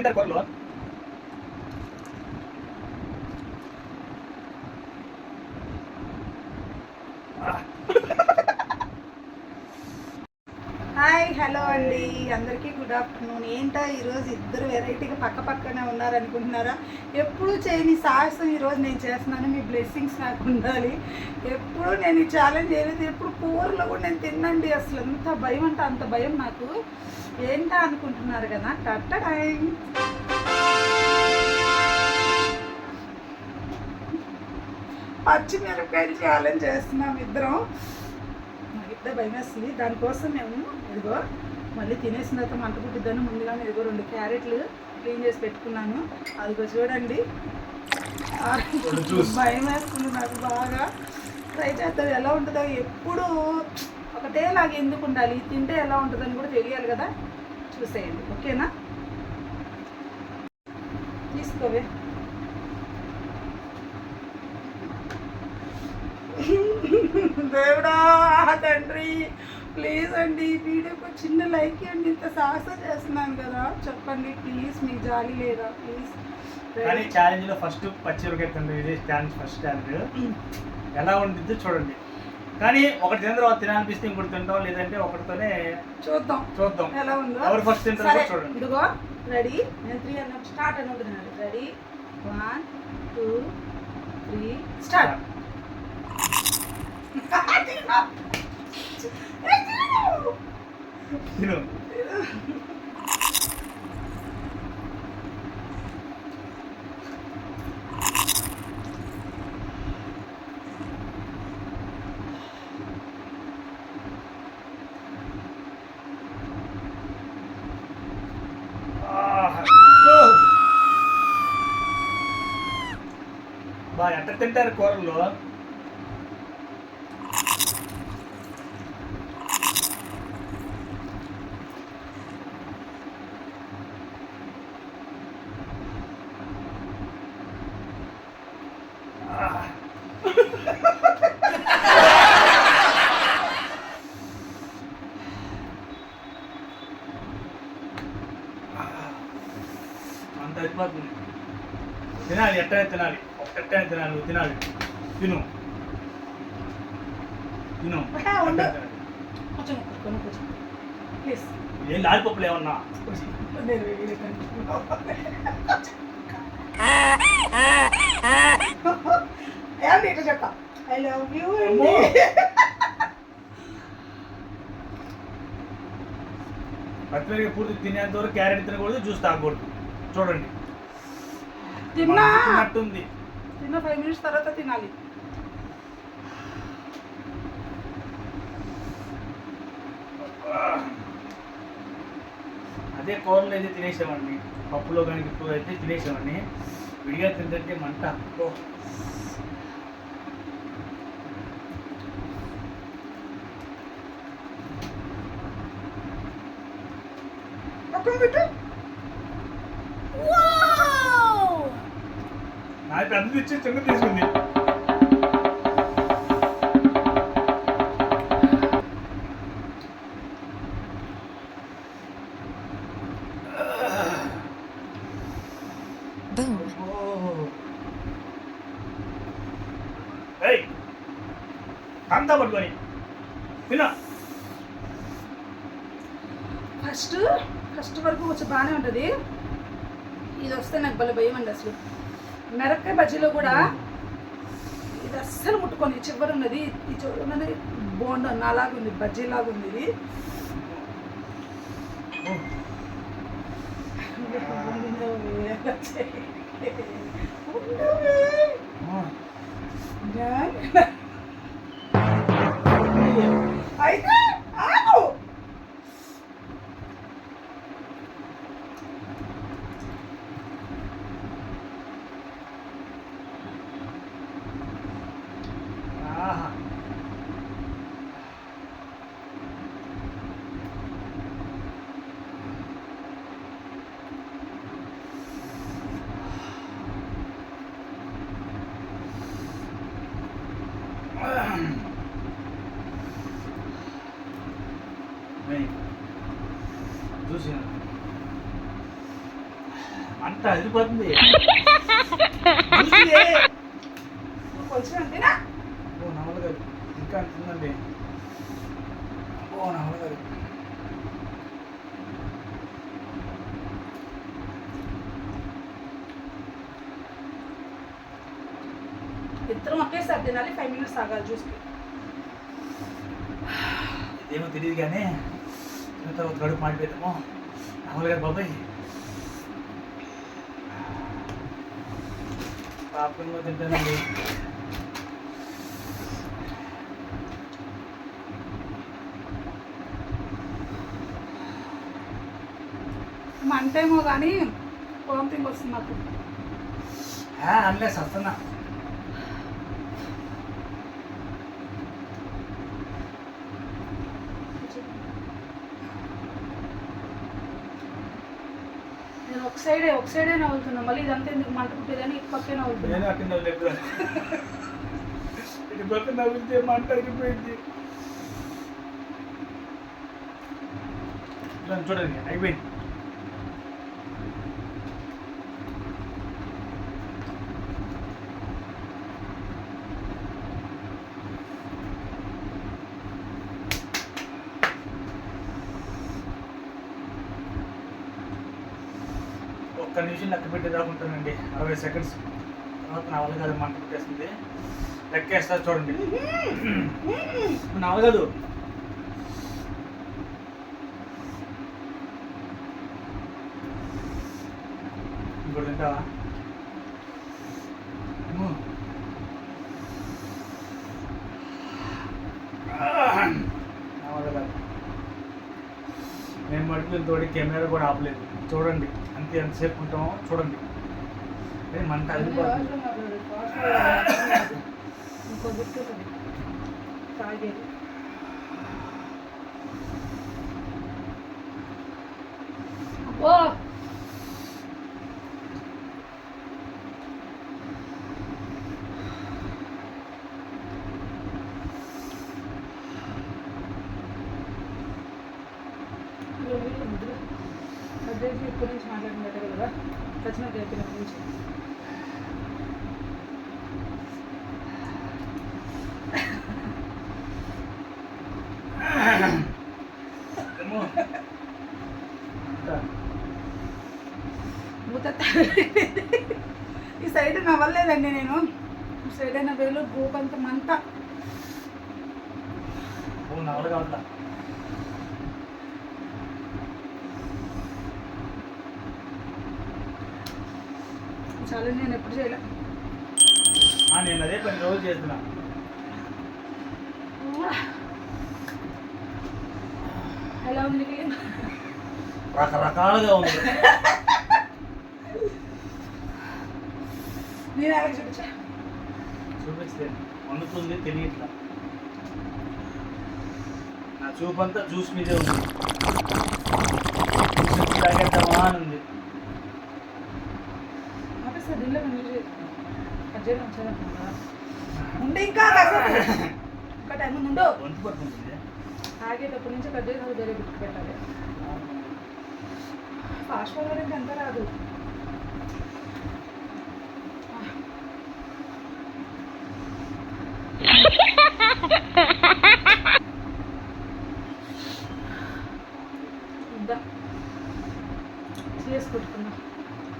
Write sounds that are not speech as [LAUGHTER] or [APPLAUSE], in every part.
తింటారు కూరలు hi hello అండి. అందరికీ గుడ్ ఆఫ్టర్నూన్. ఏంటో ఈరోజు ఇద్దరు వెరైటీగా పక్క పక్కనే ఉన్నారనుకుంటున్నారా? ఎప్పుడు చేయని సాహసం ఈరోజు నేను చేస్తున్నాను. మీ బ్లెస్సింగ్స్ నాకు ఉండాలి. ఎప్పుడు నేను ఈ ఛాలెంజ్ చేయలేదు. ఎప్పుడు కూరలో కూడా నేను తిన్నండి. అసలు ఎంత భయం అంటే అంత భయం నాకు. ఏంటా అనుకుంటున్నారు కదా? కట్టడాయి పచ్చిమిరపకాయలు ఛాలెంజ్ చేస్తున్నాం ఇద్దరం. ఇప్పుడే భయం వేస్తుంది. దానికోసం మేము ఇదిగో మళ్ళీ తినేసిన తర్వాత మంట పుట్టిద్దాను ముందుగానే ఇదిగో రెండు క్యారెట్లు క్లీన్ చేసి పెట్టుకున్నాను. అదిగో చూడండి. భయం వేస్తుంది నాకు బాగా. ట్రై చేస్తారు ఎలా ఉంటుందో ఎప్పుడు ఒకటేలాగా ఎందుకు ఉండాలి? తింటే ఎలా ఉంటుందని కూడా తెలియాలి కదా. చూసేయండి. ఓకేనా? తీసుకోవే. [LAUGHS] దేవుడా తండ్రి. ప్లీజ్ అండి వీడియోకి చిన్న లైక్ ఇవ్వండి. ఇంత సాహసం చేస్తున్నాను కదా. చెప్పండి ప్లీజ్ మీకు జాలి లేదా? ప్లీజ్. కానీ ఛాలెంజ్లో ఫస్ట్ పచ్చిమిరకాయ తింటారు ఇది ఛాలెంజ్ ఫస్ట్ ఛాలెంజ్. ఎలా ఉంటుందో చూడండి. కానీ ఒకటి తిన్న తర్వాత తినాలనిపిస్తే ఇంకోటి తింటాం లేదంటే ఒకటితోనే చూద్దాం. చూద్దాం. ఎలా ఉందో? ఎవరు ఫస్ట్ తింటారో చూడండి. ఇదిగో రెడీ? నేను త్రీ అన్న స్టార్ట్ అని ఉంటుంది ready? One two three start తిను ఆహ్, గో. బా ఎట్ట తింటారు కూరలు ఆహ్. అంత అయిపోతుంది తినాలి ఎట్టనే తినాలి. ఒక్కటనే తినాలి నువ్వు తినాలి. తిను. తిను. ఏం లాలిపప్పులు ఏమన్నా? ఇట్లా చెప్తా ఐ లవ్ యూ అమ్మో. [LAUGHS] పచ్చిమిరపకాయ పూర్తి తినేంత వరకు క్యారెట్ తినకూడదు జ్యూస్ తాగకూడదు. చూడండి. తిన్నా? తిన్నట్టుంది తిన్న ఫైవ్ మినిట్స్ తర్వాత తినాలి. అదే కూరలు అయితే తినేసామండి పప్పులో కానీ ఇప్పుడు అయితే తినేసామండి విడిగా తింటే మంట ఓ. పక్కన పెట్టు నాకు పెద్దది ఇచ్చి చిన్న తీసుకుంది. అంతా పట్టుకొని. ఫస్ట్ ఫస్ట్ వరకు కొంచెం బాగానే ఉంటుంది. ఇది వస్తే నాకు భలే భయం అండి అసలు. మిరపకాయ బజ్జీలో కూడా ఇది అస్సలు ముట్టుకొని చివరి ఉన్నది ఈ చివరి ఉన్నది బోండా నాలాగా ఉంది బజ్జీలాగా ఉంది ఇది అయితే ఆగు ఆహా మంట అదిరిపోతుంది. [LAUGHS] ఓ నవల గారు ఇంకా అంటుందండి. ఓ నవల గారు ఇద్దరం ఒకేసారి తినాలి ఫైవ్ మినిట్స్ ఆగాలి చూసి [SIGHS] ఇదేమో తెలియదు కానీ తర్వాత గడుపు మాడిపోతామో నవల గారు తింటానండి మంటేమో కానీ వామిటింగ్ వస్తుంది నాకు. అనలే సస్తున్నా సైడే ఒక సైడే నవ్వుతున్నా మళ్ళీ ఇదంతా ఎందుకు మంట పుట్టేదని ఇటు పక్కే నేను అట్టిందో లేదు ఇటు పక్క నవ్వితే మంట అయిపోయింది చూడండి అయిపోయింది. ఒక్క నిమిషం లెక్క పెట్టి దాకుంటానండి అరవై సెకండ్స్ తర్వాత నా వల్ల కాదు మంట పెట్టేస్తుంది వేస్తారు చూడండి. నా వల్ల కాదు. ఇంకోటి తింటావా అమ్మో. నా వల్ల కాదు మేము మటుకు ఇంతోటి కెమెరా కూడా ఆపలేదు చూడండి. అంతే ఎంతసేపు ఉంటామో చూడండి. మంట గుర్తు తాగేది. ఓ అడ్రస్ ఇప్పటి నుంచి మాట్లాడినట్టు కదా వచ్చిన చెప్పినప్పటి నుంచి ఏమో. ఇంకా. మూత ఈ సైడ్ నవ్వలేదండి నేను. ఈ సైడ్ అయిన వేలు గోపంత నవల కావట్లా చాలా నేను ఎప్పుడు చేయలే. నేను అదే పని రోజు చేస్తున్నా. ఎలా ఉంది? రకరకాలుగా ఉంది. నేను ఎలా చూపించా. చూపిస్తే వండుతుంది తెలియట్లా. నా చూపంతా జ్యూస్ మీదే ఉంది. తాగేద్దామా అని ఉంది? ఉండి ఇంకా కాసేపు. [LAUGHS] ఇంకా టైం ఉంది ఉండు. వంట పడుతుంది ఆగేటప్పటి నుంచి కట్ చేసి వేరే గుర్తు పెట్టాలి. ఫాస్ట్ ఫార్వర్డ్ అంటే ఎంత రాదు. ఇద్దా. సీఎస్ కొట్టుకుందాం.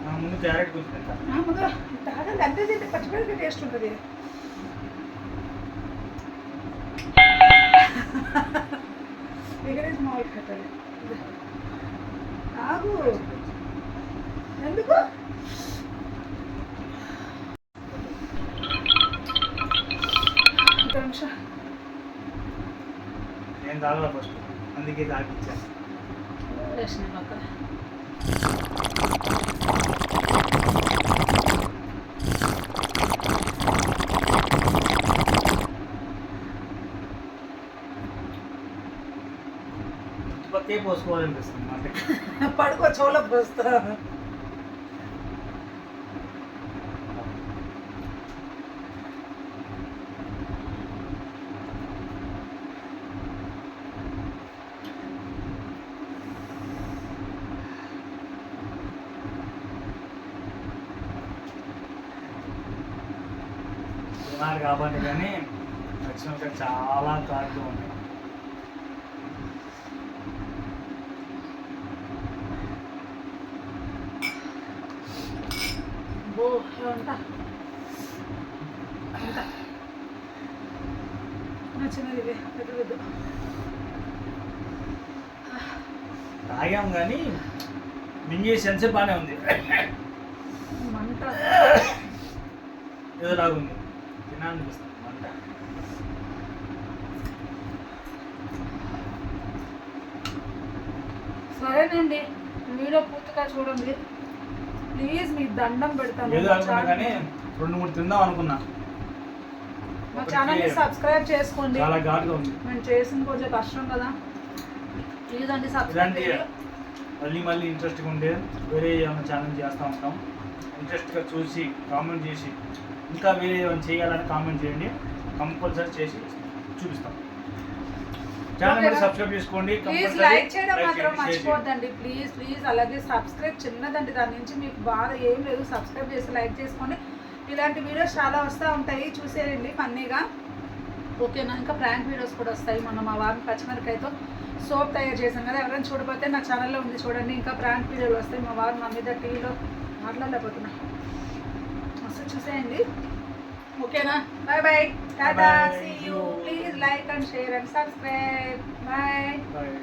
నా ముందు క్యారెట్ తింటా ఆ, ముందు తాగండి అంతే తింటే పచ్చిమిరపకాయ టేస్ట్ ఉంటుంది. ఆగు. ఎందుకు? నేను తాగల ఫస్ట్ అందుకే తాగిచ్చా ఉతికే పోసుకోవాలనిపిస్తుంది అంటే [LAUGHS] పడుకో చోళ పోస్తా. ఉన్నారు కాబట్టి కానీ వచ్చిన చాలా థాట్లు ఉన్నాయి. బో ఉంటా. ఇవే, పెద్ద తాగాం కానీ మింగే సెన్సే బాగానే ఉంది. మంట. ఏదో లాగుంది తినాలనిపిస్తుంది మంట. సరేనండి వీడియో పూర్తిగా చూడండి. ప్లీజ్ మీ దండం పెడతాను. ఏదో అనుకున్నా కానీ ఛానల్- రెండు మూడు తిందాం అనుకున్నా. మా ఛానల్ని సబ్స్క్రైబ్ చేసుకోండి. చాలా ఘాటుగా ఉంది. మేము చేసిన కొంచెం కష్టం కదా. ప్లీజ్ అండి సబ్స్క్రైబ్ ఇలాంటి మళ్ళీ మళ్ళీ ఇంట్రెస్ట్గా ఉండే వేరే ఏమైనా ఛానల్ చేస్తూ ఉంటాం. ఇంట్రెస్ట్గా చూసి కామెంట్ చేసి ఇంకా వేరే ఏమైనా చేయాలని కామెంట్ చేయండి. కంపల్సరీ చేసి చూపిస్తాం. ఛానల్ మరి? సబ్స్క్రైబ్ చేసుకోండి ప్లీజ్ లైక్ చేయడం మాత్రం. మర్చిపోద్దండి. ప్లీజ్ ప్లీజ్ అలాగే సబ్స్క్రైబ్ చిన్నదండి. దాని నుంచి మీకు బాధ ఏం లేదు. సబ్స్క్రైబ్ చేసి లైక్ చేసుకోండి. ఇలాంటి వీడియోస్ చాలా వస్తూ ఉంటాయి. చూసేయండి ఫన్నీగా. ఓకేనా? ఇంకా ప్రాంక్ వీడియోస్ కూడా వస్తాయి. మొన్న మా వారిని పచ్చిమిరకాయతో సోప్ తయారు చేశాం కదా. ఎవరైనా చూడకపోతే నా ఛానల్లో ఉంది చూడండి. ఇంకా ప్రాంక్ వీడియోలు వస్తాయి. మా వారు మా మీద టీవీలో మాట్లాడలేకపోతున్నా. అసలు చూసేయండి. ఓకేనా bye bye tata Bye-bye. See you please like and share and subscribe bye Bye.